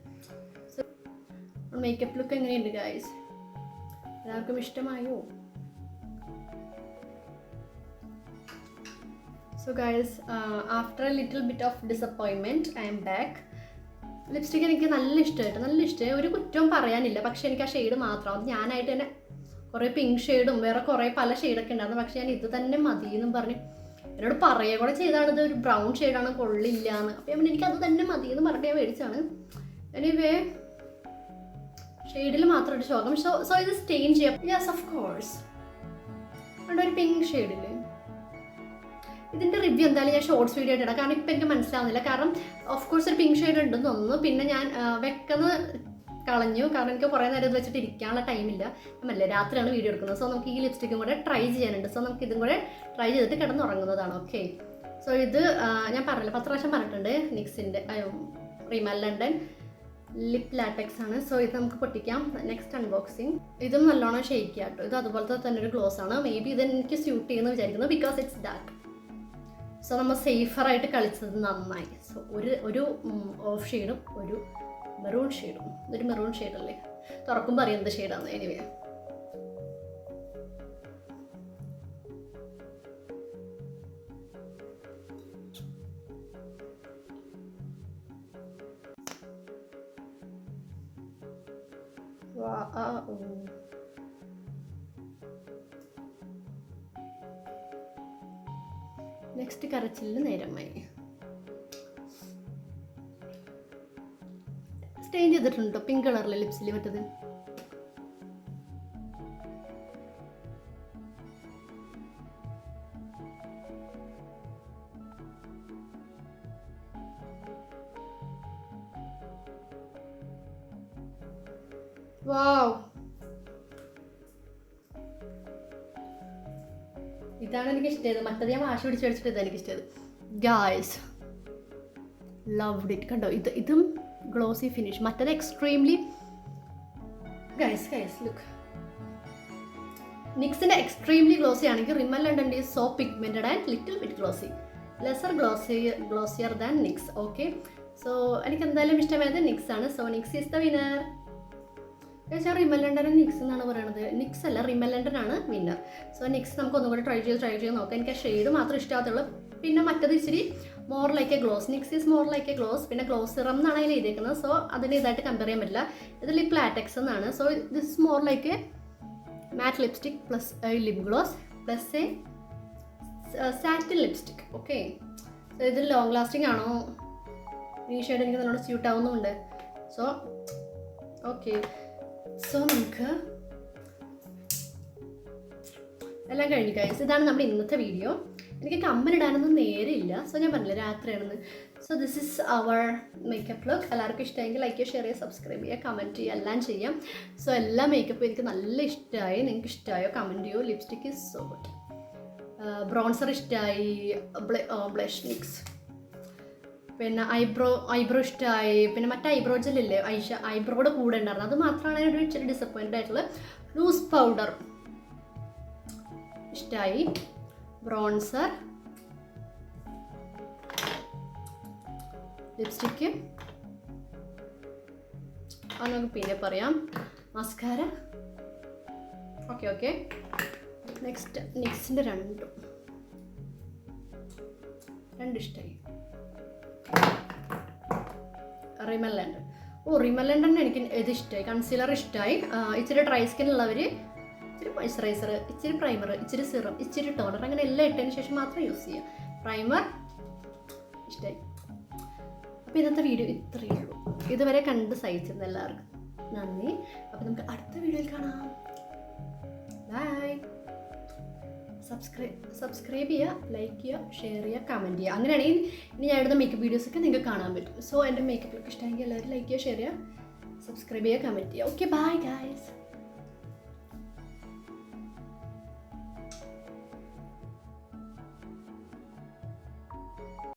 മേക്കപ്പ് ലുക്ക് എങ്ങനെയുണ്ട് ഗായ്സ് എല്ലാവർക്കും ഇഷ്ടമായോ? So guys after a little bit of disappointment I'm back lipstick എനിക്ക് നല്ല ഇഷ്ടമായിട്ട് നല്ല ഇഷ്ടമായി ഒരു കുറ്റവും പറയാനില്ല. പക്ഷേ എനിക്ക് ആ ഷെയ്ഡ് മാത്രം അത് ഞാനായിട്ട് തന്നെ കുറേ പിങ്ക് ഷെയ്ഡും വേറെ കുറേ പല ഷെയ്ഡൊക്കെ ഉണ്ടായിരുന്നു. പക്ഷേ ഞാൻ ഇത് തന്നെ മതി എന്നും പറഞ്ഞ് എന്നോട് പറയുക കൂടെ ചെയ്താണ്. ഒരു ബ്രൗൺ ഷെയ്ഡാണ് കൊള്ളില്ല എന്ന് അപ്പം ഞാൻ എനിക്ക് അത് തന്നെ മതി എന്ന് പറഞ്ഞിട്ട് ഞാൻ മേടിച്ചാണ് എനിവേ ഷെയ്ഡിൽ മാത്രം ഒരു ശോകം. സോ സോ ഇത് സ്റ്റെയിൻ ചെയ്യാം. യെസ് ഓഫ് കോഴ്സ് അവിടെ ഒരു പിങ്ക് ഷെയ്ഡിൽ ഇതിന്റെ റിവ്യൂ എന്തായാലും ഞാൻ ഷോർട്സ് വീഡിയോ ഇടാം. കാരണം ഇപ്പം എനിക്ക് മനസ്സിലാവുന്നില്ല. കാരണം ഓഫ് കോഴ്സ് ഒരു പിങ്ക് ഷെയ്ഡ് ഉണ്ടെന്ന് തോന്നുന്നു. പിന്നെ ഞാൻ വെക്കുന്ന കളഞ്ഞു. കാരണം എനിക്ക് കുറേ നേരം ഇത് വെച്ചിട്ട് ഇരിക്കാനുള്ള ടൈമില്ല. അല്ല രാത്രിയാണ് വീഡിയോ എടുക്കുന്നത്. സോ നമുക്ക് ഈ ലിപ്സ്റ്റിക്കും കൂടെ ട്രൈ ചെയ്യാനുണ്ട്. സോ നമുക്ക് ഇതും കൂടെ ട്രൈ ചെയ്തിട്ട് കിടന്നുറങ്ങുന്നതാണ്. ഓക്കെ സോ ഇത് ഞാൻ പറഞ്ഞില്ല പത്ത് പ്രാവശ്യം പറഞ്ഞിട്ടുണ്ട് നിക്സിന്റെ റിമൽ ലണ്ടൻ ലിപ് ലാറ്റക്സ് ആണ്. സോ ഇത് നമുക്ക് പൊട്ടിക്കാം. നെക്സ്റ്റ് അൺബോക്സിങ് ഇതും നല്ലോണം ഷെയ്ക്ക് കേട്ടോ. ഇത് അതുപോലത്തെ തന്നെ ഒരു ഗ്ലോസ് ആണ്. മേ ബി ഇത് എനിക്ക് സ്യൂട്ട് ചെയ്യുമെന്ന് വിചാരിക്കുന്നു. ബിക്കോസ് ഇറ്റ്സ് ഡാർക്ക് സോ നമ്മൾ സേഫറായിട്ട് കളിച്ചത് നന്നായി. സോ ഒരു ഒരു ഓഫ് ഷെയ്ഡും ഒരു മെറൂൺ ഷെയ്ഡും ഇതൊരു മെറൂൺ ഷെയ്ഡല്ലേ തുറക്കുമ്പോൾ അറിയാം എന്ത് ഷെയ്ഡാണ് എനിവേ നെക്സ്റ്റ് കരച്ചിലിന് നേരമായി. സ്റ്റെയിൻ ചെയ്തിട്ടുണ്ടോ? പിങ്ക് കളറിലെ ലിപ്സിൽ മറ്റത്? വാവ് ഇതാണ് എനിക്ക് ഇഷ്ടമായത് മറ്റത് ഞാൻ വാശി പിടിച്ച് മേടിച്ചിട്ട് ഇതാണ് എനിക്ക് ഇഷ്ടമായത് ഗായ്സ് ലവ് ഇറ്റ് കണ്ടോ? ഇത് ഇതും ഗ്ലോസി ഫിനിഷ് മറ്റത് എക്സ്ട്രീംലി ഗൈസ് ഗൈസ് ലുക്ക് നിക്സിന്റെ എക്സ്ട്രീംലി ഗ്ലോസി ആണെങ്കിൽ Rimmel ലണ്ടന്റെ so pigmented and little bit glossy lesser glossy glossier than NYX okay so എനിക്ക് എന്തായാലും ഇഷ്ടമായത് നിക്സ് ആണ്. So NYX is the winner ഏകദേശം റിമലണ്ടൻ നിക്സ് എന്നാണ് പറയുന്നത് നിക്സ് അല്ല റിമലണ്ടൻ ആണ് വിന്നർ സോ നിക്സ് നമുക്ക് ഒന്നും കൂടി ട്രൈ ചെയ്ത് ട്രൈ ചെയ്ത് നോക്കാം. എനിക്ക് ആ ഷെയ്ഡ് മാത്രം ഇഷ്ടമാകത്തുള്ളൂ പിന്നെ മറ്റത് ഇച്ചിരി more like a gloss NYX is more like a gloss പിന്നെ ഗ്ലോസ് സിറം എന്നാണ് അതിൽ എഴുതിയിരിക്കുന്നത് സോ അതിന് ഇതായിട്ട് കമ്പയർ ചെയ്യാൻ പറ്റില്ല. ഇതിൽ പ്ലാറ്റക്സ് എന്നാണ്. So this is more like a matte lipstick plus lip gloss plus a satin lipstick okay so ഇത് ലോങ് ലാസ്റ്റിംഗ് ആണോ? ഈ ഷെയ്ഡ് എനിക്ക് നല്ലോണം സ്യൂട്ട് ആവുന്നുണ്ട്. സോ ഓക്കെ സോ നമുക്ക് എല്ലാം കഴിഞ്ഞു കഴിച്ചു ഇതാണ് നമ്മുടെ ഇന്നത്തെ വീഡിയോ എനിക്ക് കമ്മലിടാനൊന്നും നേരെയില്ല. സോ ഞാൻ പറഞ്ഞില്ല രാത്രിയാണെന്ന്. So this is our makeup look എല്ലാവർക്കും ഇഷ്ടമെങ്കിൽ ലൈക്ക് ഷെയർ ചെയ്യുക സബ്സ്ക്രൈബ് ചെയ്യുക കമന്റ് ചെയ്യുക എല്ലാം ചെയ്യാം. സോ എല്ലാ മേക്കപ്പും എനിക്ക് നല്ല ഇഷ്ടമായി. നിങ്ങൾക്ക് ഇഷ്ടമായോ? കമന്റ് ചെയ്യോ? Lipstick is so good bronzer ഇഷ്ടമായി. ബ്ലഷ് മിക്സ് പിന്നെ ഐബ്രോ ഐബ്രോ ഇഷ്ടമായി. പിന്നെ മറ്റേ ഐബ്രോ ജെല്ലില്ലേ ഐഷ ഐബ്രോയുടെ കൂടെ ഉണ്ടായിരുന്നത് അത് മാത്രമാണ് ഒരു ഇച്ചിരി ഡിസപ്പോയിന്റഡ് ആയിട്ടുള്ള ലൂസ് പൗഡർ ഇഷ്ടമായി. ബ്രോൺസർ ലിപ്സ്റ്റിക്ക് അത് നമുക്ക് പിന്നെ പറയാം. മസ്കാര ഓക്കെ ഓക്കെ നെക്സ്റ്റ് നെക്സ്റ്റിന്റെ രണ്ടും. രണ്ടിഷ്ടായി റിമൽ റിമലൻഡ് ഓ റിമലൻഡ് തന്നെ എനിക്ക് ഇത് ഇഷ്ടമായി. കൺസീലർ ഇഷ്ടമായി. ഇച്ചിരി ഡ്രൈ സ്കിൻ ഉള്ളവർ ഇച്ചിരി മോയ്സ്ചറൈസർ ഇച്ചിരി പ്രൈമർ ഇച്ചിരി സിറം ഇച്ചിരി ടോണർ അങ്ങനെ എല്ലാം ഇട്ടതിന് ശേഷം മാത്രം യൂസ് ചെയ്യുക പ്രൈമർ ഇഷ്ടമായി. അപ്പോൾ ഇന്നത്തെ വീഡിയോ ഇത്രയേ ഉള്ളൂ. ഇതുവരെ കണ്ട് സഹിച്ചിരുന്ന എല്ലാവർക്കും നന്ദി. അപ്പോൾ നമുക്ക് അടുത്ത വീഡിയോയിൽ കാണാം. ബൈ സബ്സ്ക്രൈബ് സബ്സ്ക്രൈബ് ചെയ്യുക ലൈക്ക് ചെയ്യുക ഷെയർ ചെയ്യുക കമന്റ് ചെയ്യുക. അങ്ങനെയാണെങ്കിൽ ഇനി ഞാൻ ഇടുന്ന മേക്കപ്പ് വീഡിയോസൊക്കെ നിങ്ങൾക്ക് കാണാൻ പറ്റും. സോ എന്റെ മേക്കപ്പ് ലുക്ക് ഇഷ്ടമെങ്കിൽ എല്ലാവരും ലൈക്ക് ചെയ്യുക ഷെയർ ചെയ്യുക സബ്സ്ക്രൈബ് ചെയ്യുക കമന്റ് ചെയ്യുക. Okay bye guys